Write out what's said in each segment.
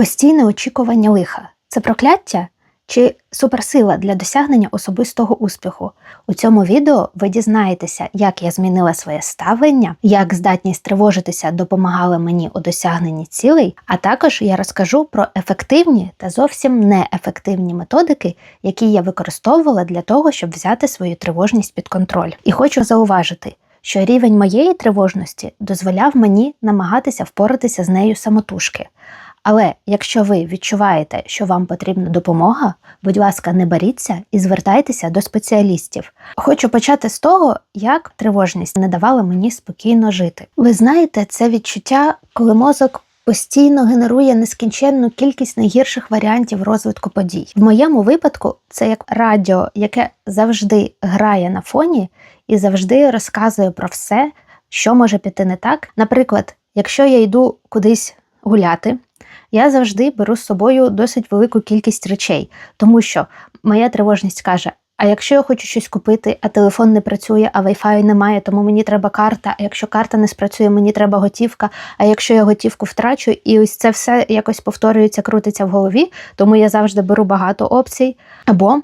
Постійне очікування лиха це прокляття чи суперсила для досягнення особистого успіху. У цьому відео ви дізнаєтеся, як я змінила своє ставлення, як здатність тривожитися допомагала мені у досягненні цілей, а також я розкажу про ефективні та зовсім неефективні методики, які я використовувала для того, щоб взяти свою тривожність під контроль. І хочу зауважити. Що рівень моєї тривожності дозволяв мені намагатися впоратися з нею самотужки. Але якщо ви відчуваєте, що вам потрібна допомога, будь ласка, не боріться і звертайтеся до спеціалістів. Хочу почати з того, як тривожність не давала мені спокійно жити. Ви знаєте, це відчуття, коли мозок. Постійно генерує нескінченну кількість найгірших варіантів розвитку подій. В моєму випадку це як радіо, яке завжди грає на фоні і завжди розказує про все, що може піти не так. Наприклад, якщо я йду кудись гуляти, я завжди беру з собою досить велику кількість речей, тому що моя тривожність каже: а якщо я хочу щось купити, а телефон не працює, а Wi-Fi немає, тому мені треба карта. А якщо карта не спрацює, мені треба готівка. А якщо я готівку втрачу, і ось це все якось повторюється, крутиться в голові, тому я завжди беру багато опцій. Або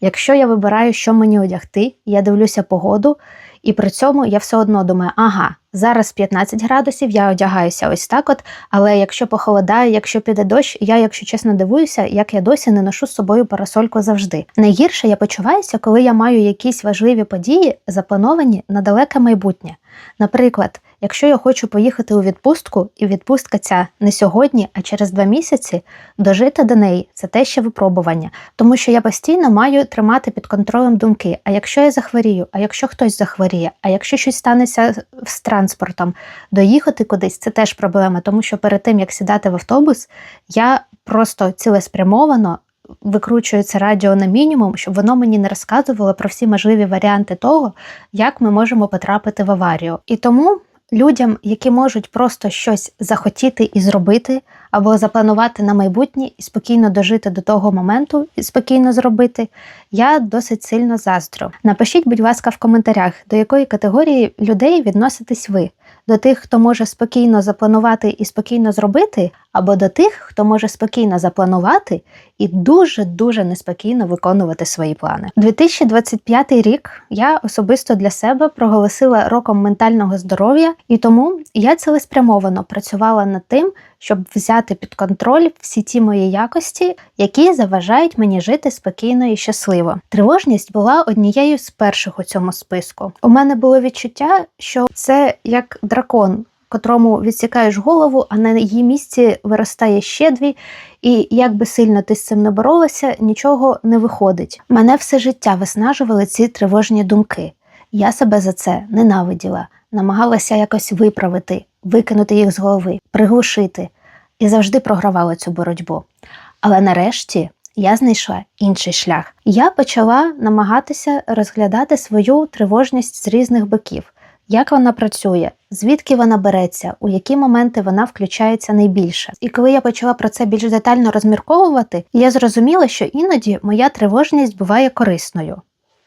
якщо я вибираю, що мені одягти, я дивлюся погоду, і при цьому я все одно думаю, ага. Зараз 15 градусів, я одягаюся ось так, от, але якщо похолодає, якщо піде дощ, я, якщо чесно, дивуюся, як я досі не ношу з собою парасольку завжди. Найгірше я почуваюся, коли я маю якісь важливі події, заплановані на далеке майбутнє. Наприклад, якщо я хочу поїхати у відпустку, і відпустка ця не сьогодні, а через два місяці, дожити до неї це те ще випробування, тому що я постійно маю тримати під контролем думки. А якщо я захворію, а якщо хтось захворіє, а якщо щось станеться з транспортом, доїхати кудись це теж проблема, тому що перед тим як сідати в автобус, я просто цілеспрямовано. Викручую це радіо на мінімум, щоб воно мені не розказувало про всі можливі варіанти того, як ми можемо потрапити в аварію. І тому людям, які можуть просто щось захотіти і зробити, або запланувати на майбутнє і спокійно дожити до того моменту і спокійно зробити, я досить сильно заздрю. Напишіть, будь ласка, в коментарях, до якої категорії людей відноситесь ви. До тих, хто може спокійно запланувати і спокійно зробити, або до тих, хто може спокійно запланувати і дуже-дуже неспокійно виконувати свої плани. 2025 рік я особисто для себе проголосила роком ментального здоров'я, і тому я цілеспрямовано працювала над тим, щоб взяти під контроль всі ті мої якості, які заважають мені жити спокійно і щасливо. Тривожність була однією з перших у цьому списку. У мене було відчуття, що це як дракон. Котрому відсікаєш голову, а на її місці виростає ще дві, і як би сильно ти з цим не боролася, нічого не виходить. Мене все життя виснажували ці тривожні думки. Я себе за це ненавиділа, намагалася якось виправити, викинути їх з голови, приглушити і завжди програвала цю боротьбу. Але нарешті я знайшла інший шлях. Я почала намагатися розглядати свою тривожність з різних боків. Як вона працює, звідки вона береться, у які моменти вона включається найбільше. І коли я почала про це більш детально розмірковувати, я зрозуміла, що іноді моя тривожність буває корисною.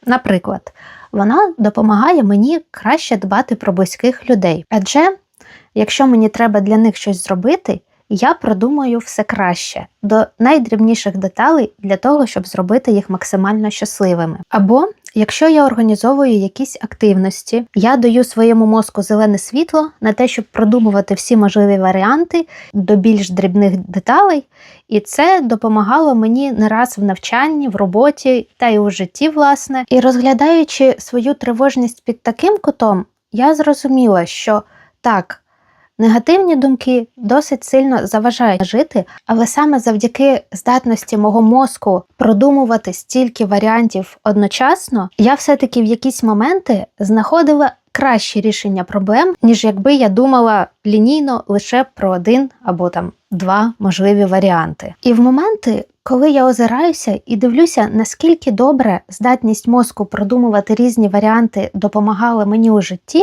Наприклад, вона допомагає мені краще дбати про близьких людей. Адже якщо мені треба для них щось зробити, я продумаю все краще до найдрібніших деталей для того, щоб зробити їх максимально щасливими. Або якщо я організовую якісь активності, я даю своєму мозку зелене світло на те, щоб продумувати всі можливі варіанти до більш дрібних деталей, і це допомагало мені не раз в навчанні, в роботі та й у житті, власне. І розглядаючи свою тривожність під таким кутом, я зрозуміла, що так. Негативні думки досить сильно заважають жити, але саме завдяки здатності мого мозку продумувати стільки варіантів одночасно, я все-таки в якісь моменти знаходила кращі рішення проблем, ніж якби я думала лінійно лише про один або там два можливі варіанти. І в моменти, коли я озираюся і дивлюся, наскільки добре здатність мозку продумувати різні варіанти допомагала мені у житті,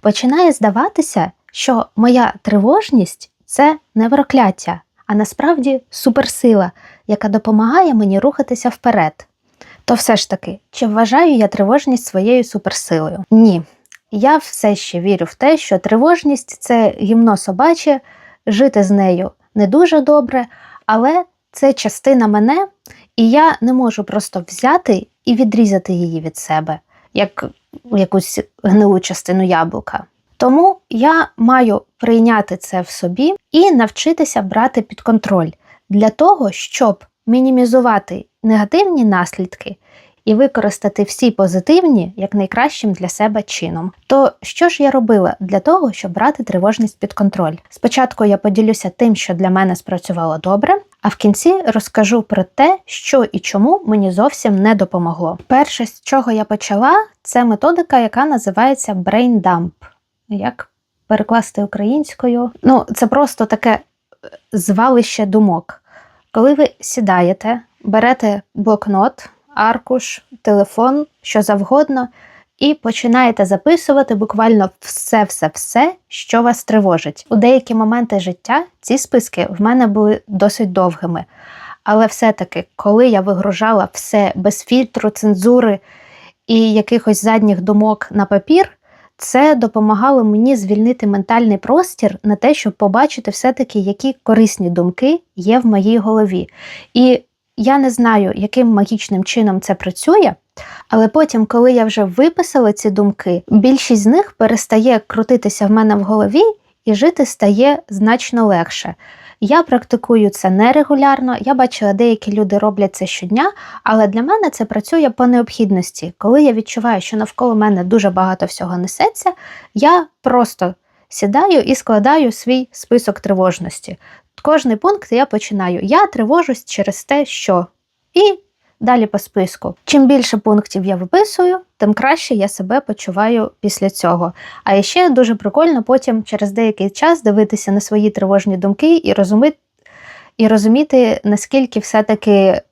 починає здаватися що моя тривожність це не прокляття, а насправді суперсила, яка допомагає мені рухатися вперед. То все ж таки, чи вважаю я тривожність своєю суперсилою? Ні. Я все ще вірю в те, що тривожність це гімно собаче, жити з нею не дуже добре, але це частина мене, і я не можу просто взяти і відрізати її від себе, як якусь гнилу частину яблука. Тому я маю прийняти це в собі і навчитися брати під контроль для того, щоб мінімізувати негативні наслідки і використати всі позитивні як найкращим для себе чином. То що ж я робила для того, щоб брати тривожність під контроль? Спочатку я поділюся тим, що для мене спрацювало добре. А в кінці розкажу про те, що і чому мені зовсім не допомогло. Перше, з чого я почала, це методика, яка називається Brain Dump. Як перекласти українською? Ну, це просто таке е, звалище думок. Коли ви сідаєте, берете блокнот, аркуш, телефон, що завгодно, і починаєте записувати буквально все-все-все, що вас тривожить. У деякі моменти життя ці списки в мене були досить довгими. Але все-таки, коли я вигружала все без фільтру, цензури і якихось задніх думок на папір, це допомагало мені звільнити ментальний простір на те, щоб побачити все-таки, які корисні думки є в моїй голові. І я не знаю, яким магічним чином це працює, але потім, коли я вже виписала ці думки, більшість з них перестає крутитися в мене в голові, і жити стає значно легше. Я практикую це нерегулярно. Я бачила, деякі люди роблять це щодня, але для мене це працює по необхідності. Коли я відчуваю, що навколо мене дуже багато всього несеться, я просто сідаю і складаю свій список тривожності. Кожний пункт я починаю. Я тривожусь через те, що. І далі по списку. Чим більше пунктів я виписую, тим краще я себе почуваю після цього. А ще дуже прикольно потім через деякий час дивитися на свої тривожні думки і розуміти, і розуміти, наскільки все-таки.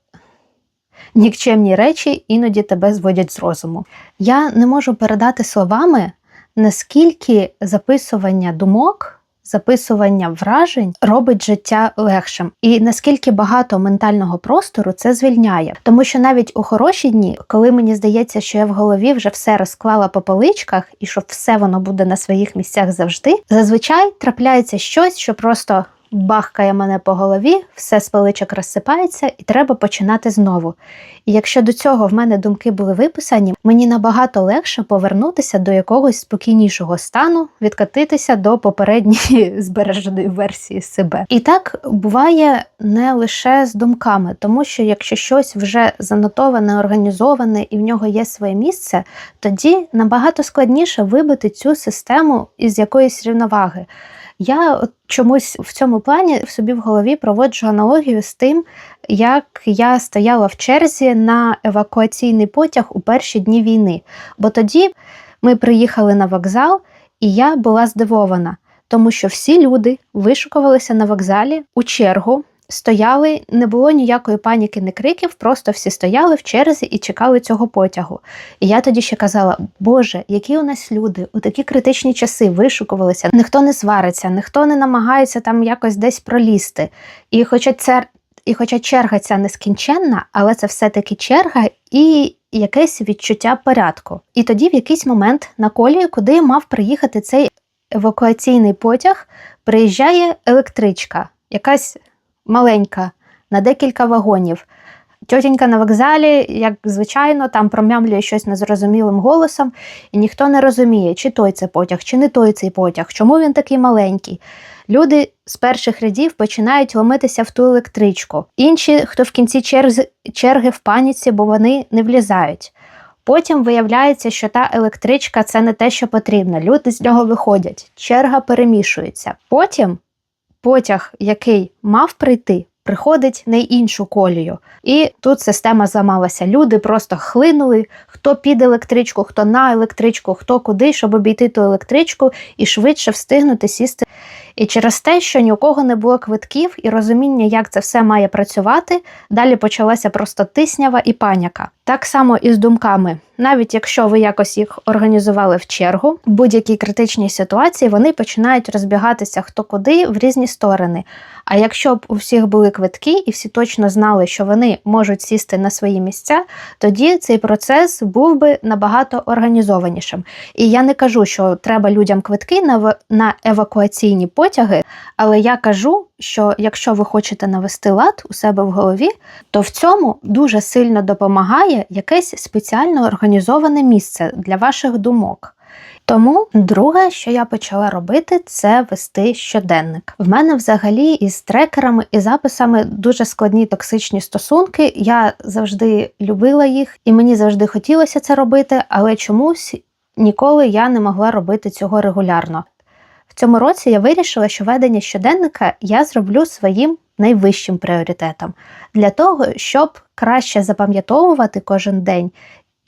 Нікчемні речі іноді тебе зводять з розуму. Я не можу передати словами, наскільки записування думок записування вражень робить життя легшим, і наскільки багато ментального простору це звільняє. Тому що навіть у хороші дні, коли мені здається, що я в голові вже все розклала по поличках і що все воно буде на своїх місцях завжди, зазвичай трапляється щось, що просто бахкає мене по голові, все з паличок розсипається, і треба починати знову. І якщо до цього в мене думки були виписані, мені набагато легше повернутися до якогось спокійнішого стану, відкатитися до попередньої збереженої версії себе. І так буває не лише з думками, тому що якщо щось вже занотоване, організоване і в нього є своє місце, тоді набагато складніше вибити цю систему із якоїсь рівноваги. Я чомусь в цьому плані в собі в голові проводжу аналогію з тим, як я стояла в черзі на евакуаційний потяг у перші дні війни. Бо тоді ми приїхали на вокзал, і я була здивована, тому що всі люди вишукувалися на вокзалі у чергу стояли, не було ніякої паніки, не криків, просто всі стояли в черзі і чекали цього потягу. І я тоді ще казала: Боже, які у нас люди у такі критичні часи вишукувалися, ніхто не свариться, ніхто не намагається там якось десь пролізти. І хоча це. І хоча черга ця нескінченна, але це все-таки черга і якесь відчуття порядку. І тоді, в якийсь момент, на колії, куди мав приїхати цей евакуаційний потяг, приїжджає електричка, якась маленька, на декілька вагонів. Тьотінька на вокзалі, як звичайно, там промямлює щось незрозумілим голосом, і ніхто не розуміє, чи той це потяг, чи не той цей потяг, чому він такий маленький. Люди з перших рядів починають ломитися в ту електричку. Інші, хто в кінці черги, черги в паніці, бо вони не влізають. Потім виявляється, що та електричка це не те, що потрібно. Люди з нього виходять, черга перемішується. Потім потяг, який мав прийти, приходить на іншу колію. І тут система зламалася. Люди просто хлинули, хто під електричку, хто на електричку, хто куди, щоб обійти ту електричку і швидше встигнути сісти. І через те, що ні у кого не було квитків і розуміння, як це все має працювати, далі почалася просто тиснява і паніка. Так само і з думками. Навіть якщо ви якось їх організували в чергу, в будь-якій критичній ситуації вони починають розбігатися хто куди в різні сторони. А якщо б у всіх були квитки і всі точно знали, що вони можуть сісти на свої місця, тоді цей процес був би набагато організованішим. І я не кажу, що треба людям квитки на на евакуаційні потяги, потяги. Але я кажу, що якщо ви хочете навести лад у себе в голові, то в цьому дуже сильно допомагає якесь спеціально організоване місце для ваших думок. Тому друге, що я почала робити, це вести щоденник. В мене взагалі із трекерами і записами дуже складні токсичні стосунки. Я завжди любила їх, і мені завжди хотілося це робити, але чомусь ніколи я не могла робити цього регулярно. Цьому році я вирішила, що ведення щоденника я зроблю своїм найвищим пріоритетом для того, щоб краще запам'ятовувати кожен день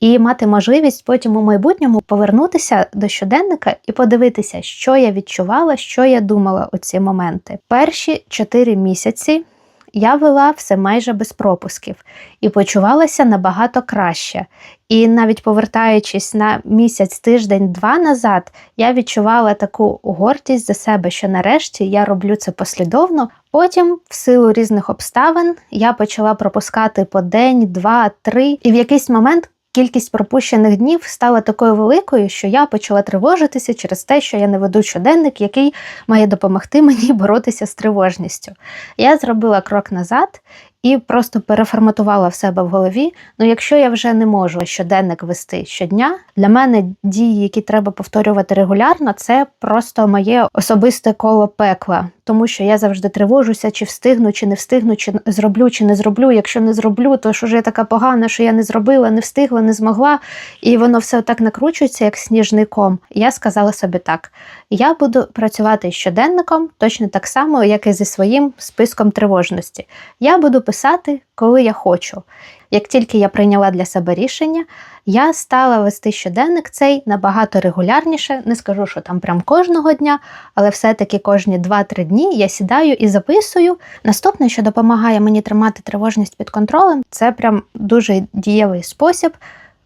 і мати можливість потім у майбутньому повернутися до щоденника і подивитися, що я відчувала, що я думала у ці моменти. Перші чотири місяці. Я вела все майже без пропусків і почувалася набагато краще. І навіть повертаючись на місяць, тиждень, два назад, я відчувала таку гордість за себе, що нарешті я роблю це послідовно. Потім, в силу різних обставин, я почала пропускати по день, два, три, і в якийсь момент Кількість пропущених днів стала такою великою, що я почала тривожитися через те, що я не веду щоденник, який має допомогти мені боротися з тривожністю. Я зробила крок назад і просто переформатувала в себе в голові. Ну, якщо я вже не можу щоденник вести щодня, для мене дії, які треба повторювати регулярно, це просто моє особисте коло пекла, тому що я завжди тривожуся, чи встигну, чи не встигну, чи зроблю, чи не зроблю. Якщо не зроблю, то що ж я така погана, що я не зробила, не встигла, не змогла, і воно все так накручується, як сніжний ком. Я сказала собі так: я буду працювати щоденником точно так само, як і зі своїм списком тривожності. Я буду писати, коли я хочу. Як тільки я прийняла для себе рішення, я стала вести щоденник цей набагато регулярніше. Не скажу, що там прям кожного дня, але все-таки кожні 2-3 дні я сідаю і записую. Наступне, що допомагає мені тримати тривожність під контролем, це прям дуже дієвий спосіб,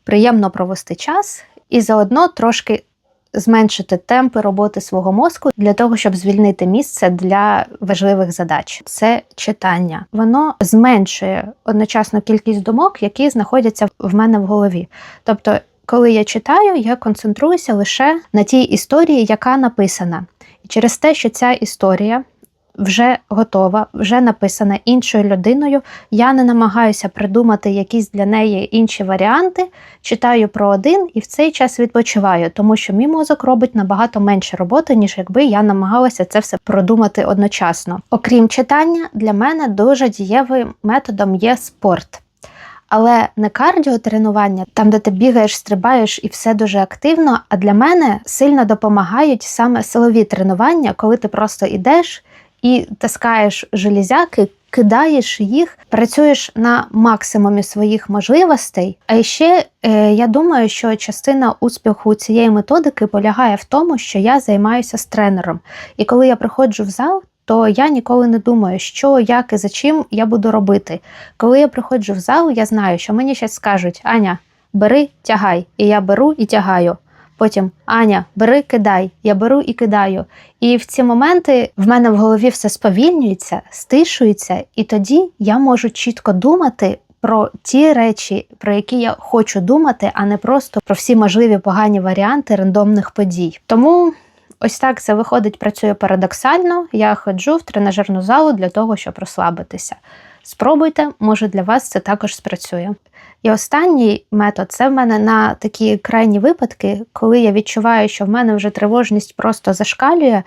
приємно провести час і заодно трошки зменшити темпи роботи свого мозку для того, щоб звільнити місце для важливих задач. Це читання. Воно зменшує одночасно кількість думок, які знаходяться в мене в голові. Тобто, коли я читаю, я концентруюся лише на тій історії, яка написана. І через те, що ця історія вже готова, вже написана іншою людиною. Я не намагаюся придумати якісь для неї інші варіанти, читаю про один і в цей час відпочиваю, тому що мій мозок робить набагато менше роботи, ніж якби я намагалася це все продумати одночасно. Окрім читання, для мене дуже дієвим методом є спорт. Але не кардіотренування, там, де ти бігаєш, стрибаєш і все дуже активно. А для мене сильно допомагають саме силові тренування, коли ти просто йдеш і таскаєш железяки, кидаєш їх, працюєш на максимумі своїх можливостей. А ще е, я думаю, що частина успіху цієї методики полягає в тому, що я займаюся з тренером. І коли я приходжу в зал, то я ніколи не думаю, що, як і за чим я буду робити. Коли я приходжу в зал, я знаю, що мені щось скажуть: Аня, бери, тягай. І я беру і тягаю. Потім Аня, бери, кидай, я беру і кидаю. І в ці моменти в мене в голові все сповільнюється, стишується, і тоді я можу чітко думати про ті речі, про які я хочу думати, а не просто про всі можливі погані варіанти рандомних подій. Тому. Ось так це виходить, працює парадоксально. Я ходжу в тренажерну залу для того, щоб розслабитися. Спробуйте, може для вас це також спрацює. І останній метод це в мене на такі крайні випадки, коли я відчуваю, що в мене вже тривожність просто зашкалює.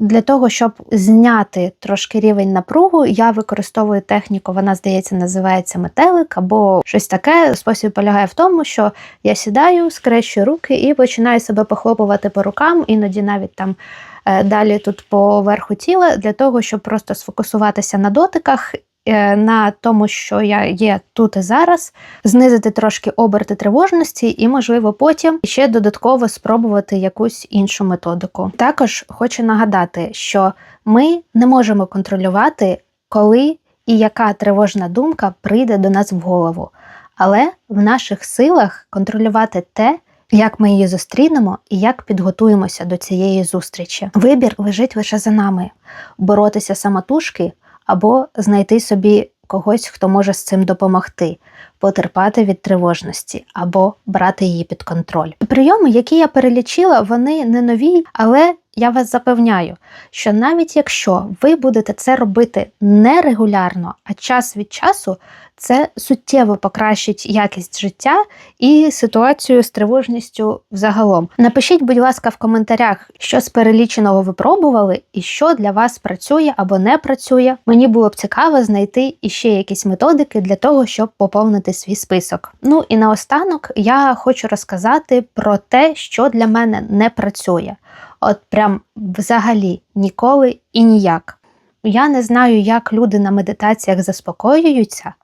Для того, щоб зняти трошки рівень напругу, я використовую техніку, вона, здається, називається метелик або щось таке. Спосіб полягає в тому, що я сідаю, скрещую руки і починаю себе похлопувати по рукам, іноді навіть там е, далі тут по верху тіла, для того, щоб просто сфокусуватися на дотиках на тому, що я є тут і зараз, знизити трошки оберти тривожності, і, можливо, потім ще додатково спробувати якусь іншу методику. Також хочу нагадати, що ми не можемо контролювати, коли і яка тривожна думка прийде до нас в голову, але в наших силах контролювати те. Як ми її зустрінемо і як підготуємося до цієї зустрічі. Вибір лежить лише за нами боротися самотужки або знайти собі когось, хто може з цим допомогти, потерпати від тривожності або брати її під контроль. Прийоми, які я перелічила, вони не нові, але я вас запевняю, що навіть якщо ви будете це робити не регулярно, а час від часу, це суттєво покращить якість життя і ситуацію з тривожністю взагалом. Напишіть, будь ласка, в коментарях, що з переліченого ви пробували і що для вас працює або не працює. Мені було б цікаво знайти іще якісь методики для того, щоб поповнити свій список. Ну і наостанок я хочу розказати про те, що для мене не працює. От прям взагалі ніколи і ніяк. Я не знаю, як люди на медитаціях заспокоюються,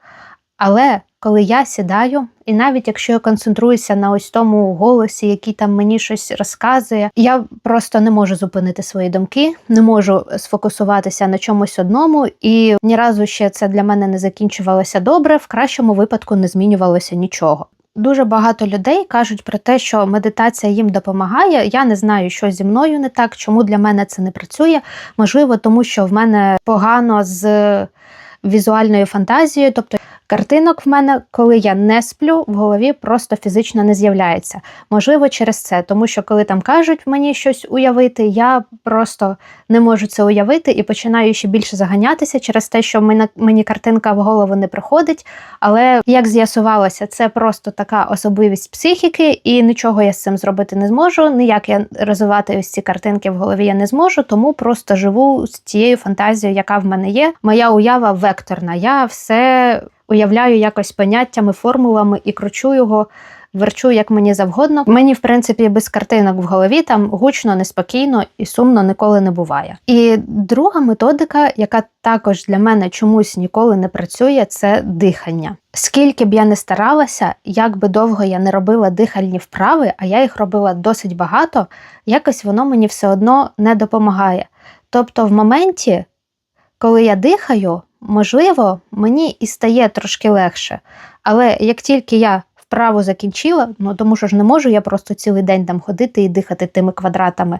але коли я сідаю, і навіть якщо я концентруюся на ось тому голосі, який там мені щось розказує, я просто не можу зупинити свої думки, не можу сфокусуватися на чомусь одному, і ні разу ще це для мене не закінчувалося добре, в кращому випадку не змінювалося нічого. Дуже багато людей кажуть про те, що медитація їм допомагає. Я не знаю, що зі мною не так, чому для мене це не працює. Можливо, тому що в мене погано з візуальною фантазією, тобто картинок в мене, коли я не сплю, в голові просто фізично не з'являється. Можливо, через це, тому що коли там кажуть мені щось уявити, я просто не можу це уявити і починаю ще більше заганятися через те, що мені, картинка в голову не приходить. Але як з'ясувалося, це просто така особливість психіки, і нічого я з цим зробити не зможу. Ніяк я розвивати ось ці картинки в голові я не зможу, тому просто живу з тією фантазією, яка в мене є. Моя уява векторна. Я все уявляю якось поняттями, формулами і кручу його. Верчу, як мені завгодно. Мені, в принципі, без картинок в голові там гучно, неспокійно і сумно ніколи не буває. І друга методика, яка також для мене чомусь ніколи не працює, це дихання. Скільки б я не старалася, як би довго я не робила дихальні вправи, а я їх робила досить багато, якось воно мені все одно не допомагає. Тобто, в моменті, коли я дихаю, можливо, мені і стає трошки легше. Але як тільки я вправу закінчила, ну тому що ж не можу я просто цілий день там ходити і дихати тими квадратами,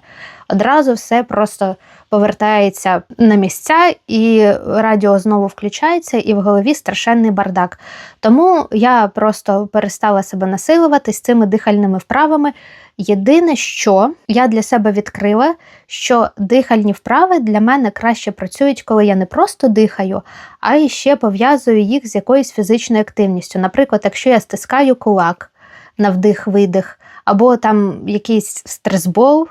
одразу все просто повертається на місця, і радіо знову включається, і в голові страшенний бардак. Тому я просто перестала себе насилувати з цими дихальними вправами. Єдине, що я для себе відкрила, що дихальні вправи для мене краще працюють, коли я не просто дихаю, а ще пов'язую їх з якоюсь фізичною активністю. Наприклад, якщо я стискаю кулак на вдих-видих, або там якийсь стресбол,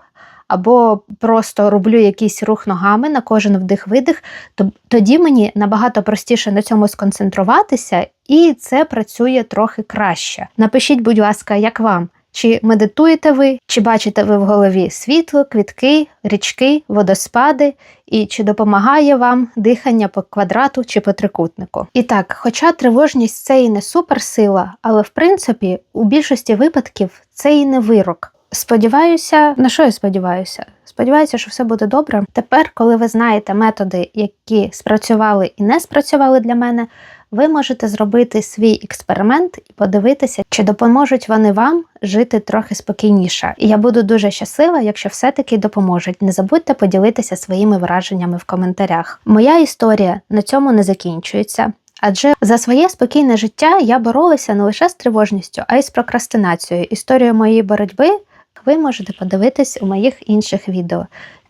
або просто роблю якийсь рух ногами на кожен вдих-видих, то тоді мені набагато простіше на цьому сконцентруватися, і це працює трохи краще. Напишіть, будь ласка, як вам? Чи медитуєте ви, чи бачите ви в голові світло, квітки, річки, водоспади, і чи допомагає вам дихання по квадрату чи по трикутнику? І так, хоча тривожність це і не суперсила, але в принципі у більшості випадків це і не вирок. Сподіваюся, на що я сподіваюся? Сподіваюся, що все буде добре. Тепер, коли ви знаєте методи, які спрацювали і не спрацювали для мене, ви можете зробити свій експеримент і подивитися, чи допоможуть вони вам жити трохи спокійніше. І я буду дуже щаслива, якщо все-таки допоможуть. Не забудьте поділитися своїми враженнями в коментарях. Моя історія на цьому не закінчується. Адже за своє спокійне життя я боролася не лише з тривожністю, а й з прокрастинацією. Історію моєї боротьби ви можете подивитись у моїх інших відео.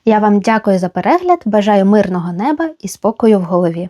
Я вам дякую за перегляд, бажаю мирного неба і спокою в голові.